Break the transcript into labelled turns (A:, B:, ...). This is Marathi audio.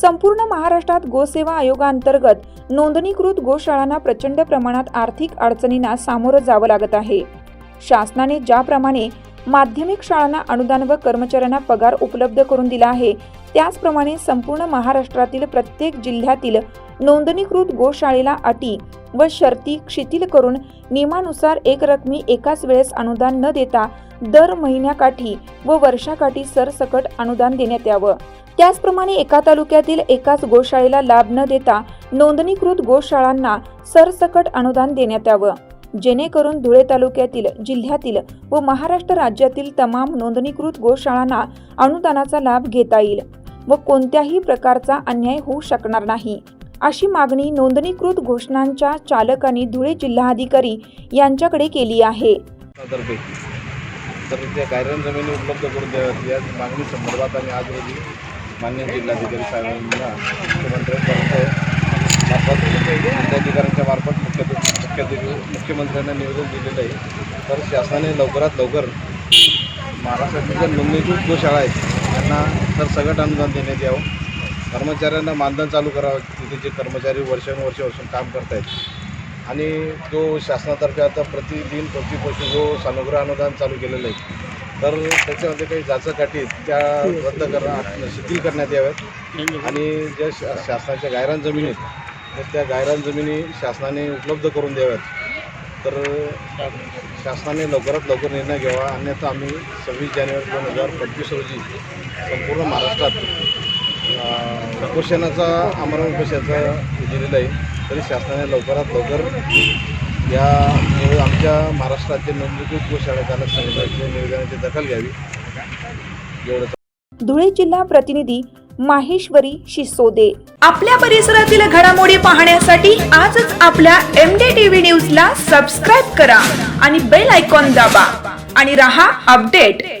A: संपूर्ण महाराष्ट्रात गोसेवा आयोगाअंतर्गत नोंदणीकृत गोशाळांना प्रचंड प्रमाणात आर्थिक अडचणींना सामोरं जावं लागत आहे. शासनाने ज्याप्रमाणे माध्यमिक शाळांना अनुदान व कर्मचाऱ्यांना पगार उपलब्ध करून दिला आहे त्याचप्रमाणे संपूर्ण महाराष्ट्रातील प्रत्येक जिल्ह्यातील नोंदणीकृत गोशाळेला अटी व शर्ती शिथिल करून नियमानुसार एक रकमी एकाच वेळेस अनुदान न देता दर महिन्याकाठी व वर्षाकाठी सरसकट अनुदान देण्यात यावं. त्याचप्रमाणे एका तालुक्यातील एकाच गोशाळेला लाभ न देता नोंदणीकृत गोशाळांना सरसकट अनुदान देण्यात यावं. जेणेकरून धुळे तालुक्यातील जिल्ह्यातील व महाराष्ट्र राज्यातील तमाम नोंदणीकृत गोशाळांना अनुदानाचा लाभ घेता येईल व कोणत्याही प्रकारचा अन्याय होऊ शकणार नाही. अशी मागणी नोंदणीकृत घोषणांच्या चालकांनी धुळे जिल्हाधिकारी यांच्याकडे केली आहे.
B: तर त्या गायरान जमिनी उपलब्ध करून द्याव्यात या मागणी संदर्भात आम्ही आज रोजी मान्य जिल्हाधिकारी साहेबांना मुख्यमंत्र्यांपर्यंत मार्फत जिल्हाधिकाऱ्यांच्या मार्फत मुख्य मुख्यमंत्र्यांना निवेदन दिलेलं आहे. तर शासनाने लवकरात लवकर महाराष्ट्रातील ज्या नोंदणीकृत गोशाळा आहेत त्यांना तर सगळं अनुदान देण्यात यावं. कर्मचाऱ्यांना मानधन चालू करावं. तिथे जे कर्मचारी वर्षानुवर्षापासून काम करत आहेत आणि जो शासनातर्फे आता प्रतिदिन प्रतिपोषी जो सानुग्रह अनुदान चालू केलेलं आहे तर त्याच्यामध्ये काही जाचकाठी आहेत, त्या रद्द करणं शिथिल करण्यात याव्यात. आणि ज्या शा शासनाच्या गायरान जमिनी आहेत तर त्या गायरान जमिनी शासनाने उपलब्ध करून द्याव्यात. तर शासनाने लवकरात लवकर निर्णय घ्यावा. अन्यथा आम्ही सव्वीस जानेवारी दोन हजार पंचवीस रोजी संपूर्ण महाराष्ट्रात उपोषणाचा आमरण उपोषणाचा दिलेला आहे. तरी शासनाने लवकरात लवकर या निवे- आमच्या महाराष्ट्रातील नोंदणीकृत गोशाळा चालक संघटनेच्या निवेदनाची दखल घ्यावी. एवढं
A: धुळे जिल्हा प्रतिनिधी माहेश्वरी शिसोदे.
C: आपल्या परिसरातील घडामोडी पाहण्यासाठी आजच आपल्या एम डी टीव्ही न्यूजला सबस्क्राईब करा आणि बेल आयकॉन दाबा. आणि रहा अपडेट.